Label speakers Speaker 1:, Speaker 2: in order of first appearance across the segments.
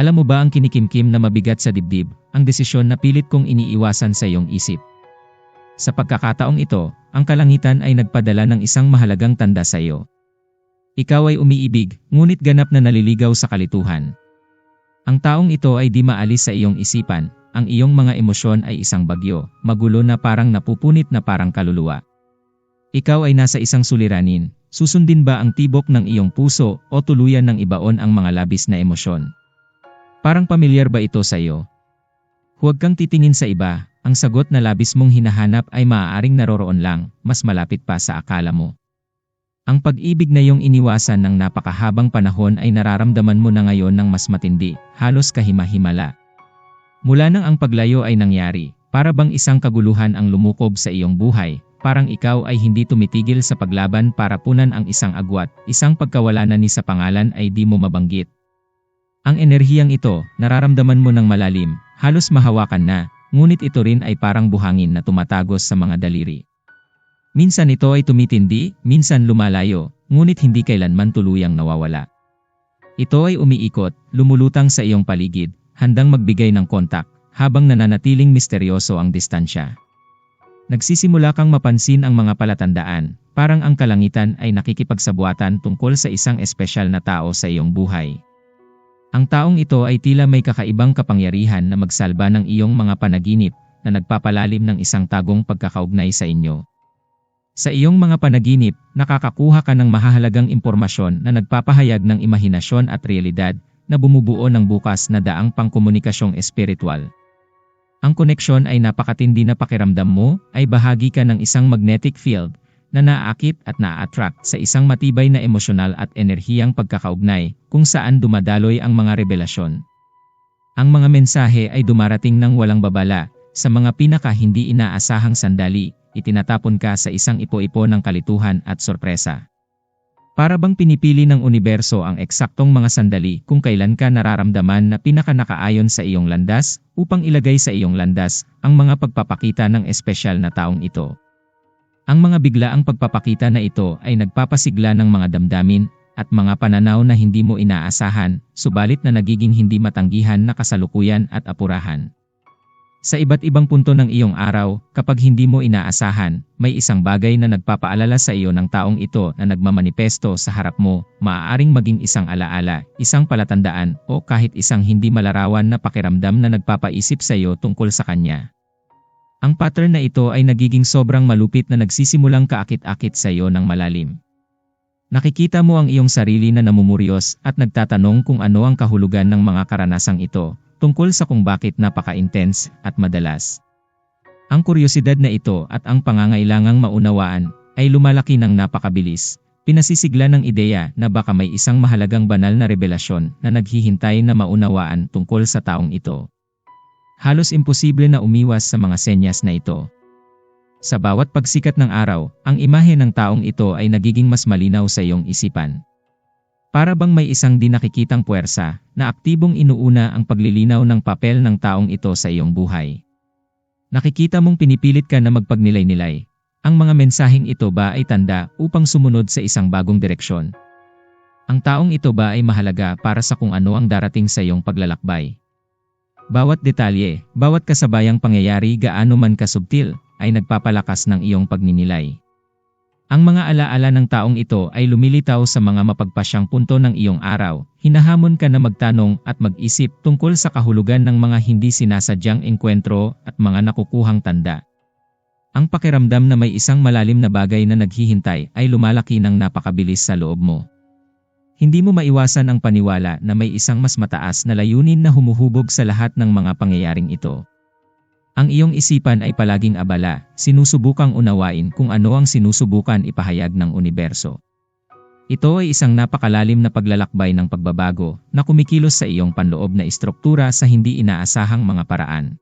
Speaker 1: Alam mo ba ang kinikimkim na mabigat sa dibdib, ang desisyon na pilit kong iniiwasan sa iyong isip? Sa pagkakataong ito, ang kalangitan ay nagpadala ng isang mahalagang tanda sa iyo. Ikaw ay umiibig, ngunit ganap na naliligaw sa kalituhan. Ang taong ito ay di maalis sa iyong isipan, ang iyong mga emosyon ay isang bagyo, magulo na parang napupunit na parang kaluluwa. Ikaw ay nasa isang suliranin, susundin ba ang tibok ng iyong puso o tuluyan ng ibaon ang mga labis na emosyon? Parang pamilyar ba ito sa iyo? Huwag kang titingin sa iba, ang sagot na labis mong hinahanap ay maaaring naroroon lang, mas malapit pa sa akala mo. Ang pag-ibig na iyong iniwasan ng napakahabang panahon ay nararamdaman mo na ngayon ng mas matindi, halos kahima-himala. Mula nang ang paglayo ay nangyari, para bang isang kaguluhan ang lumukob sa iyong buhay, parang ikaw ay hindi tumitigil sa paglaban para punan ang isang agwat, isang pagkawala na ni sa pangalan ay di mo mabanggit. Ang enerhiyang ito, nararamdaman mo ng malalim, halos mahawakan na, ngunit ito rin ay parang buhangin na tumatagos sa mga daliri. Minsan ito ay tumitindi, minsan lumalayo, ngunit hindi kailanman tuluyang nawawala. Ito ay umiikot, lumulutang sa iyong paligid, handang magbigay ng kontak, habang nananatiling misteryoso ang distansya. Nagsisimula kang mapansin ang mga palatandaan, parang ang kalangitan ay nakikipagsabuatan tungkol sa isang espesyal na tao sa iyong buhay. Ang taong ito ay tila may kakaibang kapangyarihan na magsalba ng iyong mga panaginip na nagpapalalim ng isang tagong pagkakaugnay sa inyo. Sa iyong mga panaginip, nakakakuha ka ng mahahalagang impormasyon na nagpapahayag ng imahinasyon at realidad na bumubuo ng bukas na daang pangkomunikasyong espiritual. Ang koneksyon ay napakatindi na pakiramdam mo ay bahagi ka ng isang magnetic field na naaakit at naa-attract sa isang matibay na emosyonal at enerhiyang pagkakaugnay kung saan dumadaloy ang mga revelasyon. Ang mga mensahe ay dumarating ng walang babala, sa mga pinaka hindi inaasahang sandali, itinatapon ka sa isang ipo-ipo ng kalituhan at sorpresa. Para bang pinipili ng universo ang eksaktong mga sandali kung kailan ka nararamdaman na pinaka nakaayon sa iyong landas upang ilagay sa iyong landas ang mga pagpapakita ng espesyal na taong ito. Ang mga biglaang pagpapakita na ito ay nagpapasigla ng mga damdamin at mga pananaw na hindi mo inaasahan, subalit na nagiging hindi matanggihan na kasalukuyan at apurahan. Sa iba't ibang punto ng iyong araw, kapag hindi mo inaasahan, may isang bagay na nagpapaalala sa iyo ng taong ito na nagmamanifesto sa harap mo, maaaring maging isang alaala, isang palatandaan, o kahit isang hindi malarawan na pakiramdam na nagpapaisip sa iyo tungkol sa kanya. Ang pattern na ito ay nagiging sobrang malupit na nagsisimulang kaakit-akit sa iyo ng malalim. Nakikita mo ang iyong sarili na namumuryos at nagtatanong kung ano ang kahulugan ng mga karanasang ito, tungkol sa kung bakit napaka-intense at madalas. Ang kuryosidad na ito at ang pangangailangang maunawaan ay lumalaki ng napakabilis, pinasisigla ng ideya na baka may isang mahalagang banal na revelasyon na naghihintay na maunawaan tungkol sa taong ito. Halos imposible na umiwas sa mga senyas na ito. Sa bawat pagsikat ng araw, ang imahe ng taong ito ay nagiging mas malinaw sa iyong isipan. Para bang may isang di nakikitang puwersa na aktibong inuuna ang paglilinaw ng papel ng taong ito sa iyong buhay. Nakikita mong pinipilit ka na magpagnilay-nilay. Ang mga mensaheng ito ba ay tanda upang sumunod sa isang bagong direksyon? Ang taong ito ba ay mahalaga para sa kung ano ang darating sa iyong paglalakbay? Bawat detalye, bawat kasabayang pangyayari gaano man kasubtil, ay nagpapalakas ng iyong pagninilay. Ang mga alaala ng taong ito ay lumilitaw sa mga mapagpasyang punto ng iyong araw, hinahamon ka na magtanong at mag-isip tungkol sa kahulugan ng mga hindi sinasadyang engkwentro at mga nakukuhang tanda. Ang pakiramdam na may isang malalim na bagay na naghihintay ay lumalaki ng napakabilis sa loob mo. Hindi mo maiwasan ang paniwala na may isang mas mataas na layunin na humuhubog sa lahat ng mga pangyayaring ito. Ang iyong isipan ay palaging abala, sinusubukang unawain kung ano ang sinusubukan ipahayag ng universo. Ito ay isang napakalalim na paglalakbay ng pagbabago na kumikilos sa iyong panloob na istruktura sa hindi inaasahang mga paraan.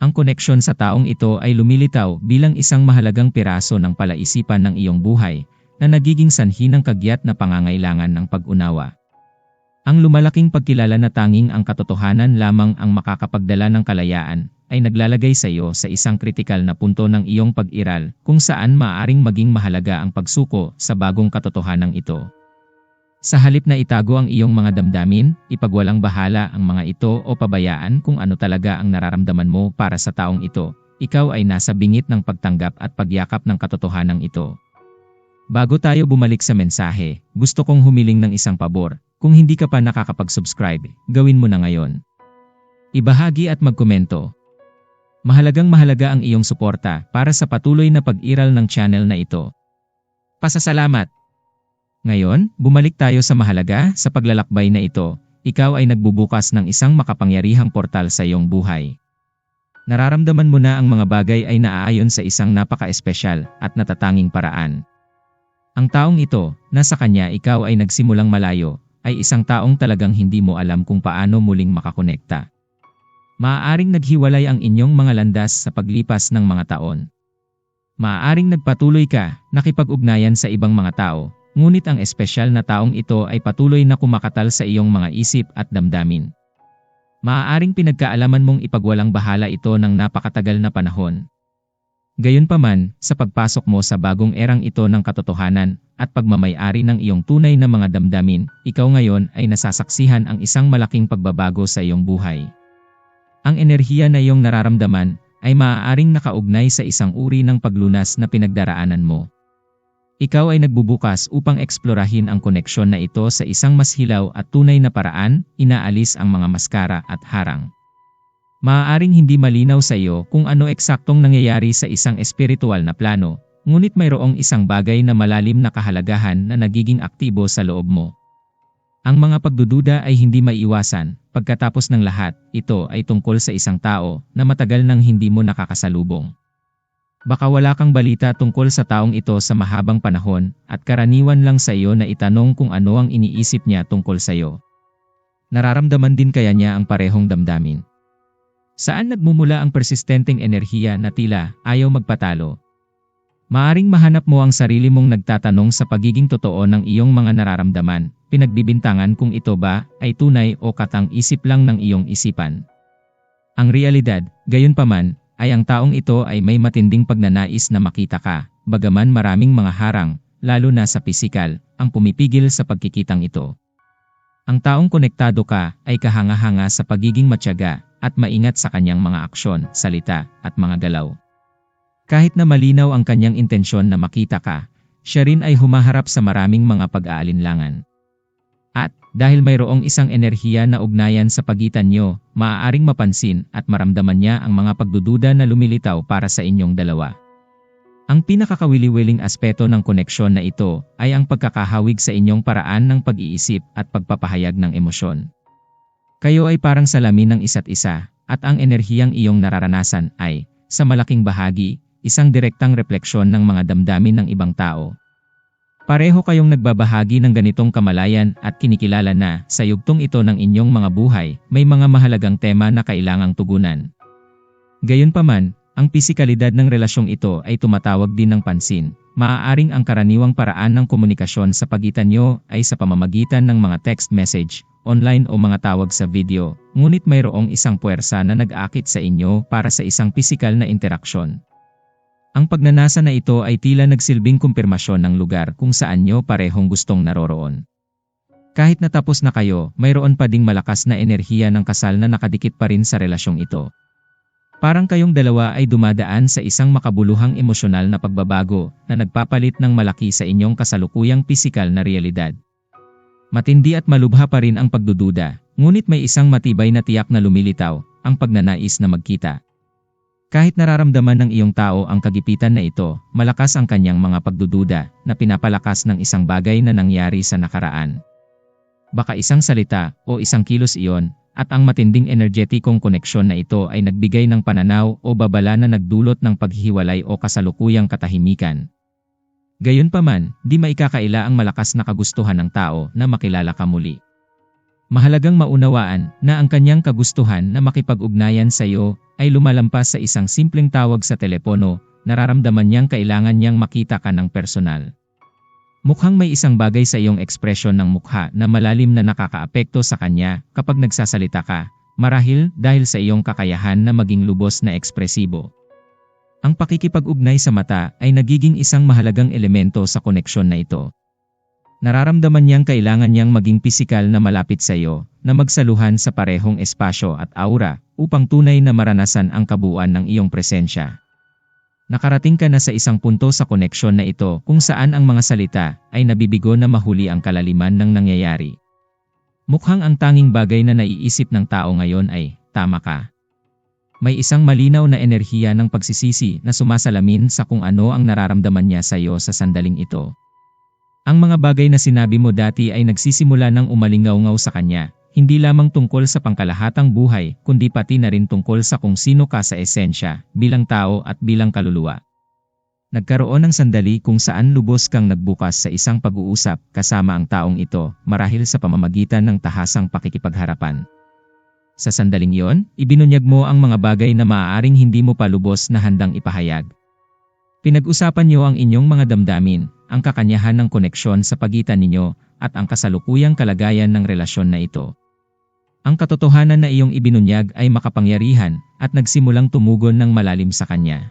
Speaker 1: Ang koneksyon sa taong ito ay lumilitaw bilang isang mahalagang piraso ng palaisipan ng iyong buhay na nagiging sanhi ng kagyat na pangangailangan ng pag-unawa. Ang lumalaking pagkilala na tanging ang katotohanan lamang ang makakapagdala ng kalayaan ay naglalagay sa iyo sa isang kritikal na punto ng iyong pag-iral kung saan maaaring maging mahalaga ang pagsuko sa bagong katotohanan ito. Sa halip na itago ang iyong mga damdamin, ipagwalang bahala ang mga ito o pabayaan kung ano talaga ang nararamdaman mo para sa taong ito, ikaw ay nasa bingit ng pagtanggap at pagyakap ng katotohanan ito. Bago tayo bumalik sa mensahe, gusto kong humiling ng isang pabor. Kung hindi ka pa nakakapag-subscribe, gawin mo na ngayon. Ibahagi at magkomento. Mahalagang mahalaga ang iyong suporta para sa patuloy na pag-iral ng channel na ito. Pasasalamat! Ngayon, bumalik tayo sa mahalaga sa paglalakbay na ito. Ikaw ay nagbubukas ng isang makapangyarihang portal sa iyong buhay. Nararamdaman mo na ang mga bagay ay naaayon sa isang napaka-espesyal at natatanging paraan. Ang taong ito, na sa kanya ikaw ay nagsimulang malayo, ay isang taong talagang hindi mo alam kung paano muling makakonekta. Maaaring naghiwalay ang inyong mga landas sa paglipas ng mga taon. Maaaring nagpatuloy ka, nakipag-ugnayan sa ibang mga tao, Ngunit ang espesyal na taong ito ay patuloy na kumakatal sa iyong mga isip at damdamin. Maaaring pinagkaalaman mong ipagwalang bahala ito ng napakatagal na panahon. Gayunpaman, sa pagpasok mo sa bagong erang ito ng katotohanan at pagmamayari ng iyong tunay na mga damdamin, ikaw ngayon ay nasasaksihan ang isang malaking pagbabago sa iyong buhay. Ang enerhiya na iyong nararamdaman ay maaaring nakaugnay sa isang uri ng paglunas na pinagdaraanan mo. Ikaw ay nagbubukas upang eksplorahin ang koneksyon na ito sa isang mas hilaw at tunay na paraan, inaalis ang mga maskara at harang. Maaaring hindi malinaw sa iyo kung ano eksaktong nangyayari sa isang espiritual na plano, ngunit mayroong isang bagay na malalim na kahalagahan na nagiging aktibo sa loob mo. Ang mga pagdududa ay hindi maiiwasan, pagkatapos ng lahat, ito ay tungkol sa isang tao na matagal nang hindi mo nakakasalubong. Baka wala kang balita tungkol sa taong ito sa mahabang panahon at karaniwan lang sa iyo na itanong kung ano ang iniisip niya tungkol sa iyo. Nararamdaman din kaya niya ang parehong damdamin. Saan nagmumula ang persistenteng enerhiya na tila ayaw magpatalo? Maaring mahanap mo ang sarili mong nagtatanong sa pagiging totoo ng iyong mga nararamdaman, pinagbibintangan kung ito ba ay tunay o katang isip lang ng iyong isipan. Ang realidad, gayon paman, ay ang taong ito ay may matinding pagnanais na makita ka, bagaman maraming mga harang, lalo na sa pisikal, ang pumipigil sa pagkikitang ito. Ang taong konektado ka ay kahanga-hanga sa pagiging matyaga at maingat sa kanyang mga aksyon, salita at mga galaw. Kahit na malinaw ang kanyang intensyon na makita ka, siya rin ay humaharap sa maraming mga pag-aalinlangan. At, dahil mayroong isang enerhiya na ugnayan sa pagitan nyo, maaaring mapansin at maramdaman niya ang mga pagdududa na lumilitaw para sa inyong dalawa. Ang pinakakawili-wiling aspeto ng koneksyon na ito ay ang pagkakahawig sa inyong paraan ng pag-iisip at pagpapahayag ng emosyon. Kayo ay parang salamin ng isa't isa, at ang enerhiyang iyong nararanasan ay, sa malaking bahagi, isang direktang refleksyon ng mga damdamin ng ibang tao Pareho kayong nagbabahagi ng ganitong kamalayan at kinikilala na sa yugtong ito ng inyong mga buhay, may mga mahalagang tema na kailangang tugunan. Gayunpaman, ang pisikalidad ng relasyong ito ay tumatawag din ng pansin. Maaaring ang karaniwang paraan ng komunikasyon sa pagitan nyo ay sa pamamagitan ng mga text message, online o mga tawag sa video, ngunit mayroong isang puwersa na nag-akit sa inyo para sa isang pisikal na interaksyon. Ang pagnanasa na ito ay tila nagsilbing kumpirmasyon ng lugar kung saan nyo parehong gustong naroroon. Kahit natapos na kayo, mayroon pa ding malakas na enerhiya ng kasal na nakadikit pa rin sa relasyong ito. Parang kayong dalawa ay dumadaan sa isang makabuluhang emosyonal na pagbabago na nagpapalit ng malaki sa inyong kasalukuyang pisikal na realidad. Matindi at malubha pa rin ang pagdududa, ngunit may isang matibay na tiyak na lumilitaw, ang pagnanais na magkita. Kahit nararamdaman ng iyong tao ang kagipitan na ito, malakas ang kanyang mga pagdududa na pinapalakas ng isang bagay na nangyari sa nakaraan. Baka isang salita o isang kilos iyon at ang matinding energetikong koneksyon na ito ay nagbigay ng pananaw o babala na nagdulot ng paghihiwalay o kasalukuyang katahimikan. Gayunpaman, di maikakaila ang malakas na kagustuhan ng tao na makilala ka muli. Mahalagang maunawaan na ang kanyang kagustuhan na makipag-ugnayan sa iyo ay lumalampas sa isang simpleng tawag sa telepono, nararamdaman niyang kailangan niyang makita ka ng personal. Mukhang may isang bagay sa iyong ekspresyon ng mukha na malalim na nakakaapekto sa kanya kapag nagsasalita ka, marahil dahil sa iyong kakayahan na maging lubos na ekspresibo. Ang pakikipag-ugnay sa mata ay nagiging isang mahalagang elemento sa koneksyon na ito. Nararamdaman niyang kailangan niyang maging pisikal na malapit sa iyo, na magsaluhan sa parehong espasyo at aura, upang tunay na maranasan ang kabuuan ng iyong presensya. Nakarating ka na sa isang punto sa koneksyon na ito kung saan ang mga salita ay nabibigo na mahuli ang kalaliman ng nangyayari. Mukhang ang tanging bagay na naiisip ng tao ngayon ay, tama ka. May isang malinaw na enerhiya ng pagsisisi na sumasalamin sa kung ano ang nararamdaman niya sa iyo sa sandaling ito. Ang mga bagay na sinabi mo dati ay nagsisimula ng umalingaw-ngaw sa kanya, hindi lamang tungkol sa pangkalahatang buhay, kundi pati na rin tungkol sa kung sino ka sa esensya, bilang tao at bilang kaluluwa. Nagkaroon ng sandali kung saan lubos kang nagbukas sa isang pag-uusap kasama ang taong ito, marahil sa pamamagitan ng tahasang pakikipagharapan. Sa sandaling iyon, ibinunyag mo ang mga bagay na maaaring hindi mo pa lubos na handang ipahayag. Pinag-usapan niyo ang inyong mga damdamin, ang kakanyahan ng koneksyon sa pagitan ninyo at ang kasalukuyang kalagayan ng relasyon na ito. Ang katotohanan na iyong ibinunyag ay makapangyarihan at nagsimulang tumugon ng malalim sa kanya.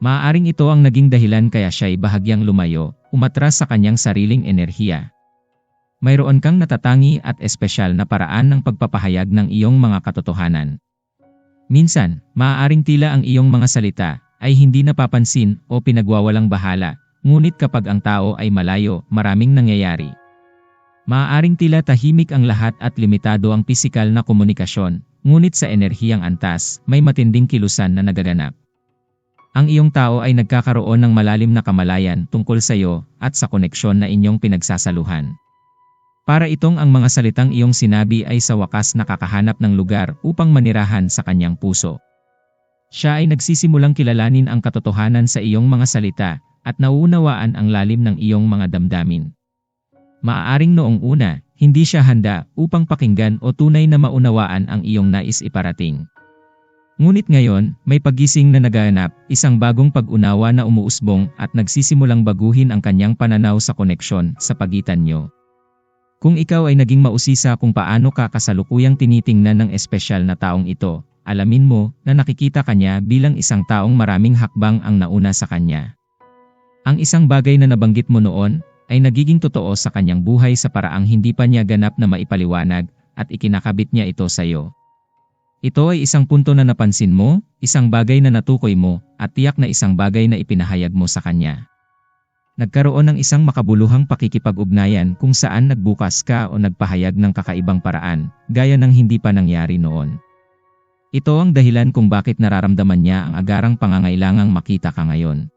Speaker 1: Maaaring ito ang naging dahilan kaya siya ay bahagyang lumayo, umatras sa kanyang sariling enerhiya. Mayroon kang natatangi at espesyal na paraan ng pagpapahayag ng iyong mga katotohanan. Minsan, maaaring tila ang iyong mga salita ay hindi napapansin o pinagwawalang bahala Ngunit kapag ang tao ay malayo, maraming nangyayari. Maaaring tila tahimik ang lahat at limitado ang pisikal na komunikasyon, ngunit sa enerhiyang antas, may matinding kilusan na nagaganap. Ang iyong tao ay nagkakaroon ng malalim na kamalayan tungkol sa iyo at sa koneksyon na inyong pinagsasaluhan. Para itong ang mga salitang iyong sinabi ay sa wakas nakakahanap ng lugar upang manirahan sa kanyang puso. Siya ay nagsisimulang kilalanin ang katotohanan sa iyong mga salita at nauunawaan ang lalim ng iyong mga damdamin. Maaaring noong una, hindi siya handa upang pakinggan o tunay na maunawaan ang iyong nais iparating. Ngunit ngayon, may pagising na naganap, isang bagong pag-unawa na umuusbong at nagsisimulang baguhin ang kanyang pananaw sa koneksyon sa pagitan nyo. Kung ikaw ay naging mausisa kung paano ka kasalukuyang tinitingnan ng espesyal na taong ito, alamin mo na nakikita kanya bilang isang taong maraming hakbang ang nauna sa kanya. Ang isang bagay na nabanggit mo noon ay nagiging totoo sa kanyang buhay sa paraang hindi pa niya ganap na maipaliwanag at ikinakabit niya ito sa iyo. Ito ay isang punto na napansin mo, isang bagay na natukoy mo, at tiyak na isang bagay na ipinahayag mo sa kanya. Nagkaroon ng isang makabuluhang pakikipag-ugnayan kung saan nagbukas ka o nagpahayag ng kakaibang paraan, gaya ng hindi pa nangyari noon. Ito ang dahilan kung bakit nararamdaman niya ang agarang pangangailangang makita ka ngayon.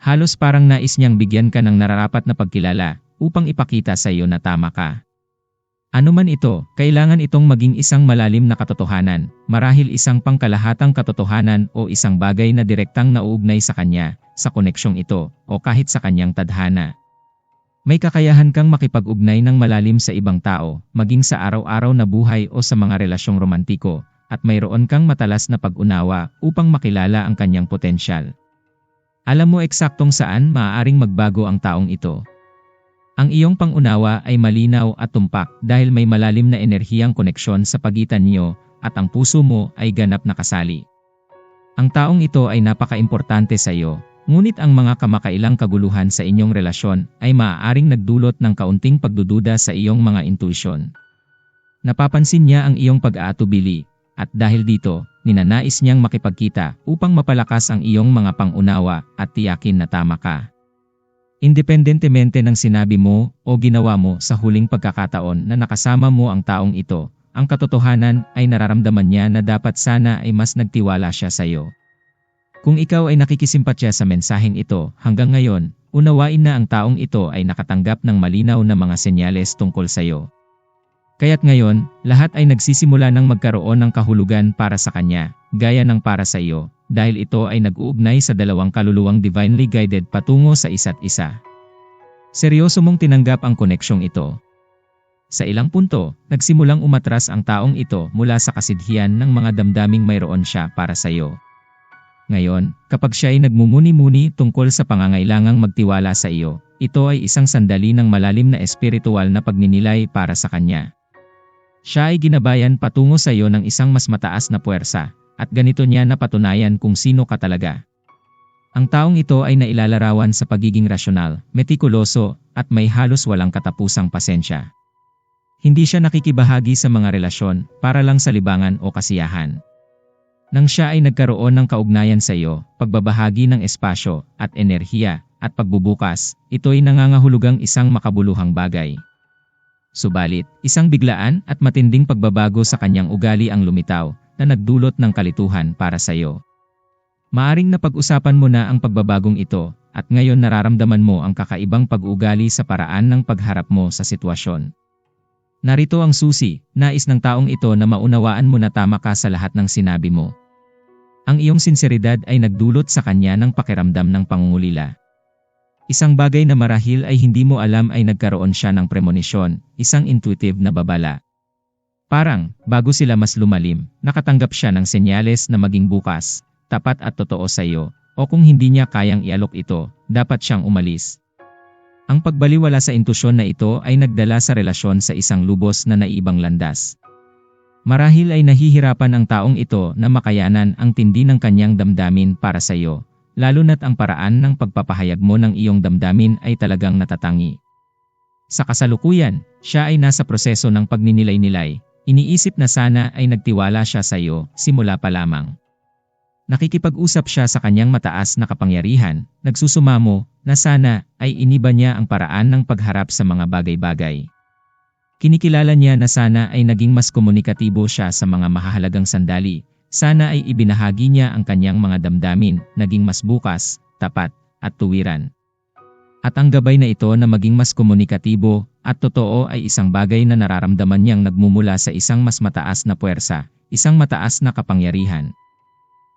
Speaker 1: Halos parang nais niyang bigyan ka ng nararapat na pagkilala upang ipakita sa iyo na tama ka. Ano man ito, kailangan itong maging isang malalim na katotohanan, marahil isang pangkalahatang katotohanan o isang bagay na direktang nauugnay sa kanya, sa koneksyong ito, o kahit sa kanyang tadhana. May kakayahan kang makipag-ugnay ng malalim sa ibang tao, maging sa araw-araw na buhay o sa mga relasyong romantiko, at mayroon kang matalas na pag-unawa upang makilala ang kanyang potensyal. Alam mo eksaktong saan maaaring magbago ang taong ito. Ang iyong pangunawa ay malinaw at tumpak dahil may malalim na enerhiyang koneksyon sa pagitan niyo at ang puso mo ay ganap na kasali. Ang taong ito ay napaka-importante sa iyo, ngunit ang mga kamakailang kaguluhan sa inyong relasyon ay maaaring nagdulot ng kaunting pagdududa sa iyong mga intuisyon. Napapansin niya ang iyong pag-aatubili, at dahil dito, ninanais niyang makipagkita upang mapalakas ang iyong mga pangunawa at tiyakin na tama ka. Independentemente ng sinabi mo o ginawa mo sa huling pagkakataon na nakasama mo ang taong ito, ang katotohanan ay nararamdaman niya na dapat sana ay mas nagtiwala siya sa iyo. Kung ikaw ay nakikisimpatya sa mensaheng ito hanggang ngayon, unawain na ang taong ito ay nakatanggap ng malinaw na mga senyales tungkol sa iyo. Kaya't ngayon, lahat ay nagsisimula ng magkaroon ng kahulugan para sa kanya, gaya ng para sa iyo, dahil ito ay nag-uugnay sa dalawang kaluluwang divinely guided patungo sa isa't isa. Seryoso mong tinanggap ang koneksyong ito. Sa ilang punto, nagsimulang umatras ang taong ito mula sa kasidhian ng mga damdaming mayroon siya para sa iyo. Ngayon, kapag siya ay nagmumuni-muni tungkol sa pangangailangang magtiwala sa iyo, ito ay isang sandali ng malalim na espiritual na pagninilay para sa kanya. Siya ay ginabayan patungo sa iyo ng isang mas mataas na puwersa, at ganito niya napatunayan kung sino ka talaga. Ang taong ito ay nailalarawan sa pagiging rasyonal, metikuloso, at may halos walang katapusang pasensya. Hindi siya nakikibahagi sa mga relasyon para lang sa libangan o kasiyahan. Nang siya ay nagkaroon ng kaugnayan sa iyo, pagbabahagi ng espasyo at enerhiya at pagbubukas, ito'y nangangahulugang isang makabuluhang bagay. Subalit, isang biglaan at matinding pagbabago sa kanyang ugali ang lumitaw na nagdulot ng kalituhan para sa iyo. Maaring napag-usapan mo na ang pagbabagong ito at ngayon nararamdaman mo ang kakaibang pag-ugali sa paraan ng pagharap mo sa sitwasyon. Narito ang susi, nais ng taong ito na maunawaan mo na tama ka sa lahat ng sinabi mo. Ang iyong sinseridad ay nagdulot sa kanya ng pakiramdam ng pangungulila. Isang bagay na marahil ay hindi mo alam ay nagkaroon siya ng premonisyon, isang intuitive na babala. Parang, bago sila mas lumalim, nakatanggap siya ng senyales na maging bukas, tapat at totoo sa iyo, o kung hindi niya kayang ialok ito, dapat siyang umalis. Ang pagbaliwala sa intusyon na ito ay nagdala sa relasyon sa isang lubos na naiibang landas. Marahil ay nahihirapan ang taong ito na makayanan ang tindi ng kanyang damdamin para sa iyo, lalo na't ang paraan ng pagpapahayag mo ng iyong damdamin ay talagang natatangi. Sa kasalukuyan, siya ay nasa proseso ng pagninilay-nilay, iniisip na sana ay nagtiwala siya sa iyo simula pa lamang. Nakikipag-usap siya sa kanyang mataas na kapangyarihan, nagsusumamo na sana ay iniba niya ang paraan ng pagharap sa mga bagay-bagay. Kinikilala niya na sana ay naging mas komunikatibo siya sa mga mahahalagang sandali, sana ay ibinahagi niya ang kanyang mga damdamin, naging mas bukas, tapat, at tuwiran. At ang gabay na ito na maging mas komunikatibo at totoo ay isang bagay na nararamdaman niyang nagmumula sa isang mas mataas na puwersa, isang mataas na kapangyarihan.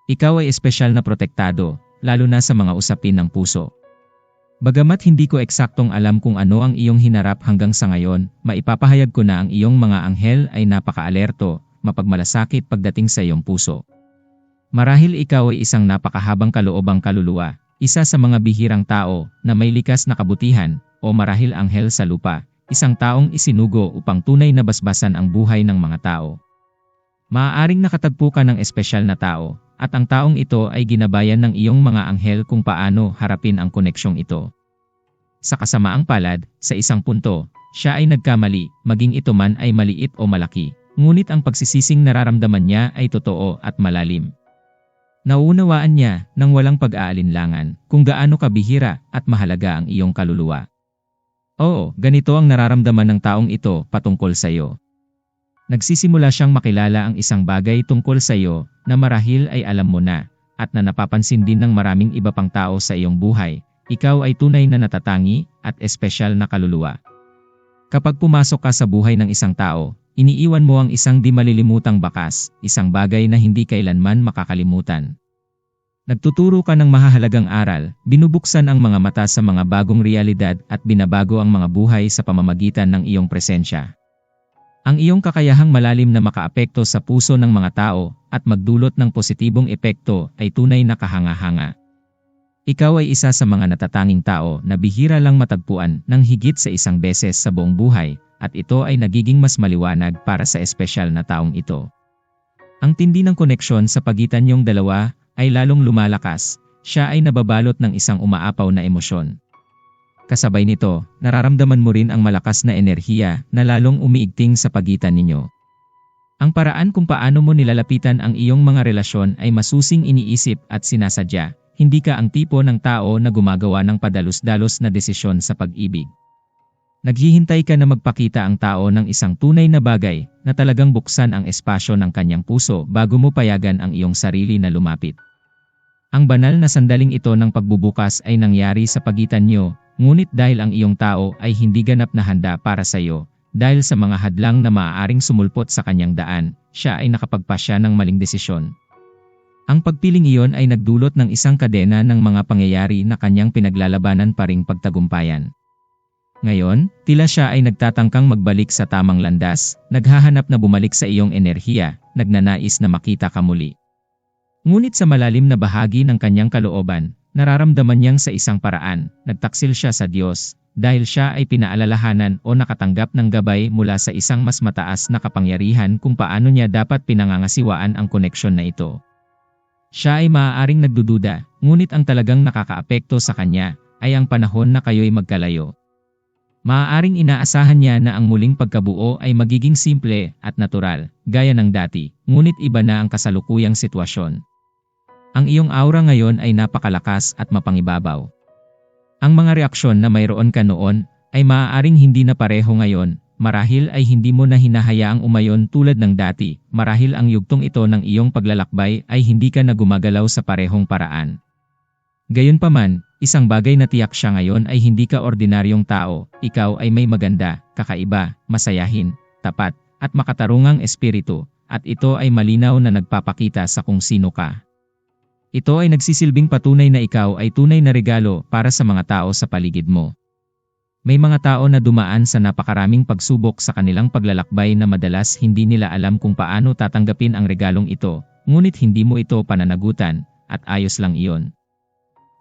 Speaker 1: Ikaw ay espesyal na protektado, lalo na sa mga usapin ng puso. Bagamat hindi ko eksaktong alam kung ano ang iyong hinarap hanggang sa ngayon, maipapahayag ko na ang iyong mga anghel ay napaka-alerto, mapagmalasakit pagdating sa iyong puso. Marahil ikaw ay isang napakahabang kaloobang kaluluwa, isa sa mga bihirang tao na may likas na kabutihan, o marahil anghel sa lupa, isang taong isinugo upang tunay na basbasan ang buhay ng mga tao. Maaaring nakatagpo ka ng espesyal na tao, at ang taong ito ay ginabayan ng iyong mga anghel kung paano harapin ang koneksyong ito. Sa kasamaang palad, sa isang punto, siya ay nagkamali, maging ito man ay maliit o malaki, ngunit ang pagsisising nararamdaman niya ay totoo at malalim. Nauunawaan niya nang walang pag-aalinlangan kung gaano kabihira at mahalaga ang iyong kaluluwa. Oo, ganito ang nararamdaman ng taong ito patungkol sa iyo. Nagsisimula siyang makilala ang isang bagay tungkol sa iyo na marahil ay alam mo na at na napapansin din ng maraming iba pang tao sa iyong buhay. Ikaw ay tunay na natatangi at espesyal na kaluluwa. Kapag pumasok ka sa buhay ng isang tao, iniiwan mo ang isang di malilimutang bakas, isang bagay na hindi kailanman makakalimutan. Nagtuturo ka ng mahahalagang aral, binubuksan ang mga mata sa mga bagong realidad at binabago ang mga buhay sa pamamagitan ng iyong presensya. Ang iyong kakayahang malalim na makaapekto sa puso ng mga tao at magdulot ng positibong epekto ay tunay na kahanga-hanga. Ikaw ay isa sa mga natatanging tao na bihira lang matagpuan ng higit sa isang beses sa buong buhay at ito ay nagiging mas maliwanag para sa espesyal na taong ito. Ang tindi ng koneksyon sa pagitan niyong dalawa ay lalong lumalakas, siya ay nababalot ng isang umaapaw na emosyon. Kasabay nito, nararamdaman mo rin ang malakas na enerhiya na lalong umiigting sa pagitan ninyo. Ang paraan kung paano mo nilalapitan ang iyong mga relasyon ay masusing iniisip at sinasadya, hindi ka ang tipo ng tao na gumagawa ng padalos-dalos na desisyon sa pag-ibig. Naghihintay ka na magpakita ang tao ng isang tunay na bagay na talagang buksan ang espasyo ng kanyang puso bago mo payagan ang iyong sarili na lumapit. Ang banal na sandaling ito ng pagbubukas ay nangyari sa pagitan niyo Ngunit dahil ang iyong tao ay hindi ganap na handa para sa iyo, dahil sa mga hadlang na maaaring sumulpot sa kanyang daan, siya ay nakapagpasya ng maling desisyon. Ang pagpiling iyon ay nagdulot ng isang kadena ng mga pangyayari na kanyang pinaglalabanan pa ring pagtagumpayan. Ngayon, tila siya ay nagtatangkang magbalik sa tamang landas, naghahanap na bumalik sa iyong enerhiya, nagnanais na makita ka muli. Ngunit sa malalim na bahagi ng kanyang kalooban, Nararamdaman niyang sa isang paraan, nagtaksil siya sa Diyos, dahil siya ay pinaalalahanan o nakatanggap ng gabay mula sa isang mas mataas na kapangyarihan kung paano niya dapat pinangangasiwaan ang koneksyon na ito. Siya ay maaaring nagdududa, ngunit ang talagang nakakaapekto sa kanya ay ang panahon na kayo'y magkalayo. Maaaring inaasahan niya na ang muling pagkabuo ay magiging simple at natural, gaya ng dati, ngunit iba na ang kasalukuyang sitwasyon. Ang iyong aura ngayon ay napakalakas at mapangibabaw. Ang mga reaksyon na mayroon ka noon ay maaaring hindi na pareho ngayon, marahil ay hindi mo na hinahayaang umayon tulad ng dati, marahil ang yugtong ito ng iyong paglalakbay ay hindi ka na gumagalaw sa parehong paraan. Gayunpaman, isang bagay na tiyak siya ngayon ay hindi ka ordinaryong tao, ikaw ay may maganda, kakaiba, masayahin, tapat, at makatarungang espiritu, at ito ay malinaw na nagpapakita sa kung sino ka. Ito ay nagsisilbing patunay na ikaw ay tunay na regalo para sa mga tao sa paligid mo. May mga tao na dumaan sa napakaraming pagsubok sa kanilang paglalakbay na madalas hindi nila alam kung paano tatanggapin ang regalong ito, ngunit hindi mo ito pananagutan, at ayos lang iyon.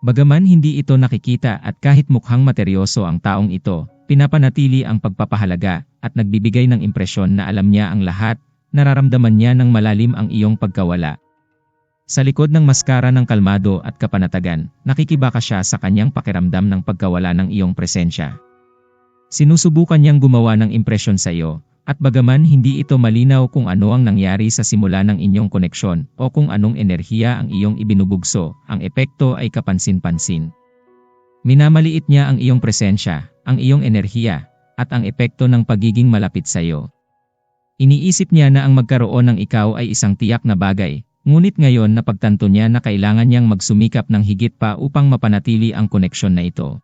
Speaker 1: Bagaman hindi ito nakikita at kahit mukhang materyoso ang taong ito, pinapanatili ang pagpapahalaga at nagbibigay ng impresyon na alam niya ang lahat, nararamdaman niya ng malalim ang iyong pagkawala. Sa likod ng maskara ng kalmado at kapanatagan, nakikibaka siya sa kanyang pakiramdam ng pagkawala ng iyong presensya. Sinusubukan niyang gumawa ng impresyon sa iyo, at bagaman hindi ito malinaw kung ano ang nangyari sa simula ng inyong koneksyon o kung anong enerhiya ang iyong ibinubugso, ang epekto ay kapansin-pansin. Minamaliit niya ang iyong presensya, ang iyong enerhiya, at ang epekto ng pagiging malapit sa iyo. Iniisip niya na ang magkaroon ng ikaw ay isang tiyak na bagay, ngunit ngayon napagtanto niya na kailangan niyang magsumikap ng higit pa upang mapanatili ang koneksyon na ito.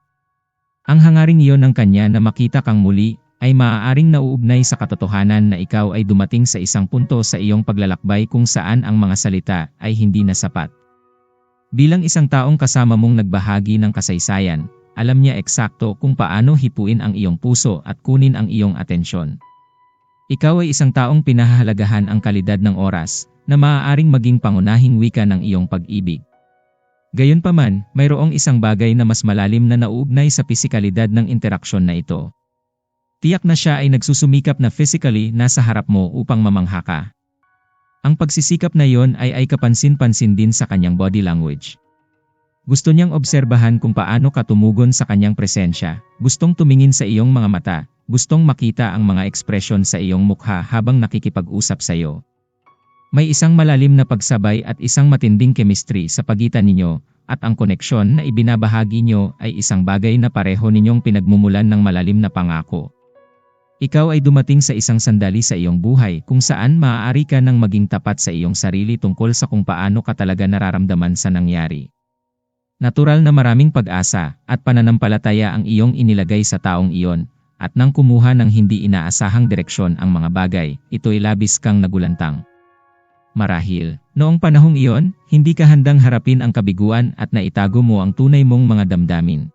Speaker 1: Ang hangaring iyon ng kanya na makita kang muli ay maaaring nauugnay sa katotohanan na ikaw ay dumating sa isang punto sa iyong paglalakbay kung saan ang mga salita ay hindi na sapat. Bilang isang taong kasama mong nagbahagi ng kasaysayan, alam niya eksakto kung paano hipuin ang iyong puso at kunin ang iyong atensyon. Ikaw ay isang taong pinahahalagahan ang kalidad ng oras, na maaaring maging pangunahing wika ng iyong pag-ibig. Gayunpaman, mayroong isang bagay na mas malalim na nauugnay sa pisikalidad ng interaksyon na ito. Tiyak na siya ay nagsusumikap na physically nasa harap mo upang mamangha ka. Ang pagsisikap na yon ay ay kapansin-pansin din sa kanyang body language. Gusto niyang obserbahan kung paano ka tumugon sa kanyang presensya, gustong tumingin sa iyong mga mata, gustong makita ang mga ekspresyon sa iyong mukha habang nakikipag-usap sa iyo. May isang malalim na pagsabay at isang matinding chemistry sa pagitan ninyo, at ang koneksyon na ibinabahagi nyo ay isang bagay na pareho ninyong pinagmumulan ng malalim na pangako. Ikaw ay dumating sa isang sandali sa iyong buhay kung saan maaari ka nang maging tapat sa iyong sarili tungkol sa kung paano ka talaga nararamdaman sa nangyari. Natural na maraming pag-asa at pananampalataya ang iyong inilagay sa taong iyon, at nang kumuha ng hindi inaasahang direksyon ang mga bagay, ito'y labis kang nagulantang. Marahil, noong panahong iyon, hindi ka handang harapin ang kabiguan at naitago mo ang tunay mong mga damdamin.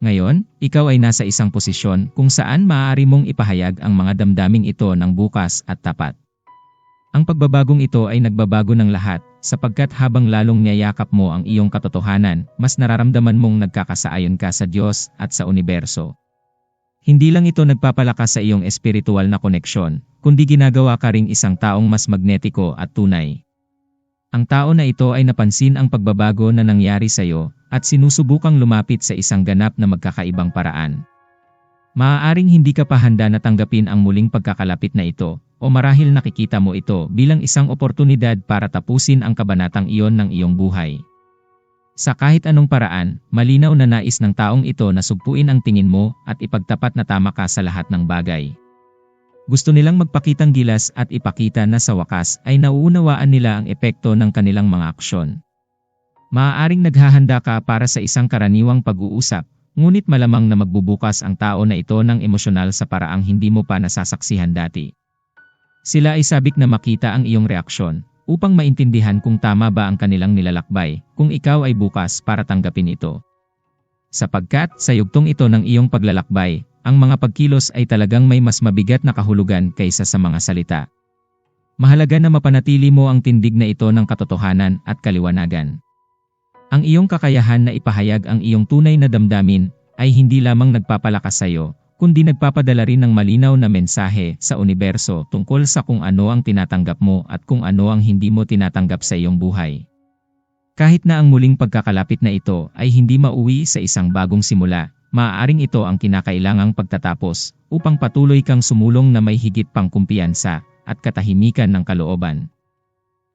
Speaker 1: Ngayon, ikaw ay nasa isang posisyon kung saan maaari mong ipahayag ang mga damdaming ito ng bukas at tapat. Ang pagbabagong ito ay nagbabago ng lahat, sapagkat habang lalong niyayakap mo ang iyong katotohanan, mas nararamdaman mong nagkakasaayon ka sa Diyos at sa universo. Hindi lang ito nagpapalakas sa iyong espiritual na koneksyon, kundi ginagawa ka ring isang taong mas magnetiko at tunay. Ang tao na ito ay napansin ang pagbabago na nangyari sa iyo at sinusubukang lumapit sa isang ganap na magkakaibang paraan. Maaaring hindi ka pa handa na tanggapin ang muling pagkakalapit na ito, o marahil nakikita mo ito bilang isang oportunidad para tapusin ang kabanatang iyon ng iyong buhay. Sa kahit anong paraan, malinaw na nais ng taong ito na sugpuin ang tingin mo at ipagtapat na tama ka sa lahat ng bagay. Gusto nilang magpakitang gilas at ipakita na sa wakas ay nauunawaan nila ang epekto ng kanilang mga aksyon. Maaaring naghahanda ka para sa isang karaniwang pag-uusap, ngunit malamang na magbubukas ang tao na ito ng emosyonal sa paraang hindi mo pa nasasaksihan dati. Sila ay sabik na makita ang iyong reaksyon, upang maintindihan kung tama ba ang kanilang nilalakbay, kung ikaw ay bukas para tanggapin ito. Sapagkat sa yugtong ito ng iyong paglalakbay, ang mga pagkilos ay talagang may mas mabigat na kahulugan kaysa sa mga salita. Mahalaga na mapanatili mo ang tindig na ito ng katotohanan at kaliwanagan. Ang iyong kakayahan na ipahayag ang iyong tunay na damdamin ay hindi lamang nagpapalakas sa iyo, kundi nagpapadala rin ng malinaw na mensahe sa universo tungkol sa kung ano ang tinatanggap mo at kung ano ang hindi mo tinatanggap sa iyong buhay. Kahit na ang muling pagkakalapit na ito ay hindi mauwi sa isang bagong simula, maaaring ito ang kinakailangang pagtatapos upang patuloy kang sumulong na may higit pang kumpiyansa at katahimikan ng kalooban.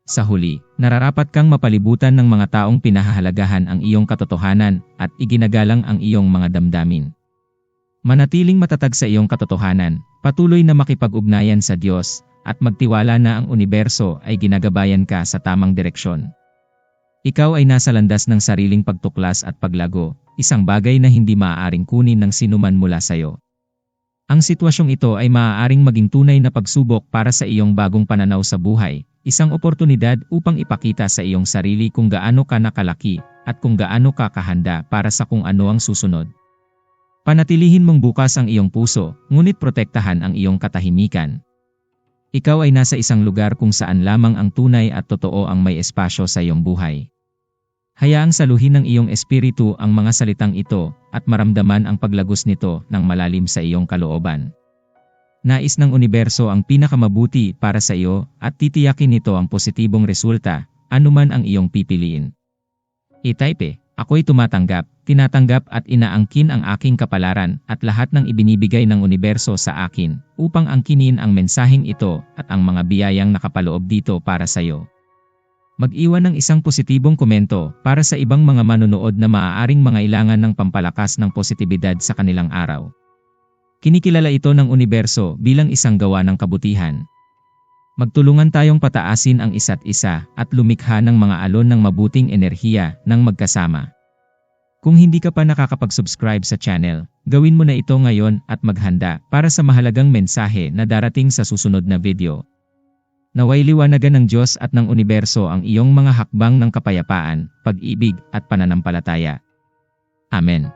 Speaker 1: Sa huli, nararapat kang mapalibutan ng mga taong pinahahalagahan ang iyong katotohanan at iginagalang ang iyong mga damdamin. Manatiling matatag sa iyong katotohanan, patuloy na makipag-ugnayan sa Diyos, at magtiwala na ang universo ay ginagabayan ka sa tamang direksyon. Ikaw ay nasa landas ng sariling pagtuklas at paglago, isang bagay na hindi maaaring kunin ng sinuman mula sa iyo. Ang sitwasyong ito ay maaaring maging tunay na pagsubok para sa iyong bagong pananaw sa buhay, isang oportunidad upang ipakita sa iyong sarili kung gaano ka nakalaki at kung gaano ka kahanda para sa kung ano ang susunod. Panatilihin mong bukas ang iyong puso, ngunit protektahan ang iyong katahimikan. Ikaw ay nasa isang lugar kung saan lamang ang tunay at totoo ang may espasyo sa iyong buhay. Hayaang saluhin ng iyong espiritu ang mga salitang ito at maramdaman ang paglagos nito ng malalim sa iyong kalooban. Nais ng universo ang pinakamabuti para sa iyo at titiyakin nito ang positibong resulta, anuman ang iyong pipiliin. I-type ako'y tumatanggap, tinatanggap at inaangkin ang aking kapalaran at lahat ng ibinibigay ng universo sa akin upang angkinin ang mensaheng ito at ang mga biyayang nakapaloob dito para sa iyo. Mag-iwan ng isang positibong komento para sa ibang mga manonood na maaaring mangailangan ng pampalakas ng positibidad sa kanilang araw. Kinikilala ito ng universo bilang isang gawa ng kabutihan. Magtulungan tayong pataasin ang isa't isa at lumikha ng mga alon ng mabuting enerhiya ng magkasama. Kung hindi ka pa nakakapag-subscribe sa channel, gawin mo na ito ngayon at maghanda para sa mahalagang mensahe na darating sa susunod na video. Naway liwanagan ng Diyos at ng universo ang iyong mga hakbang ng kapayapaan, pag-ibig at pananampalataya. Amen.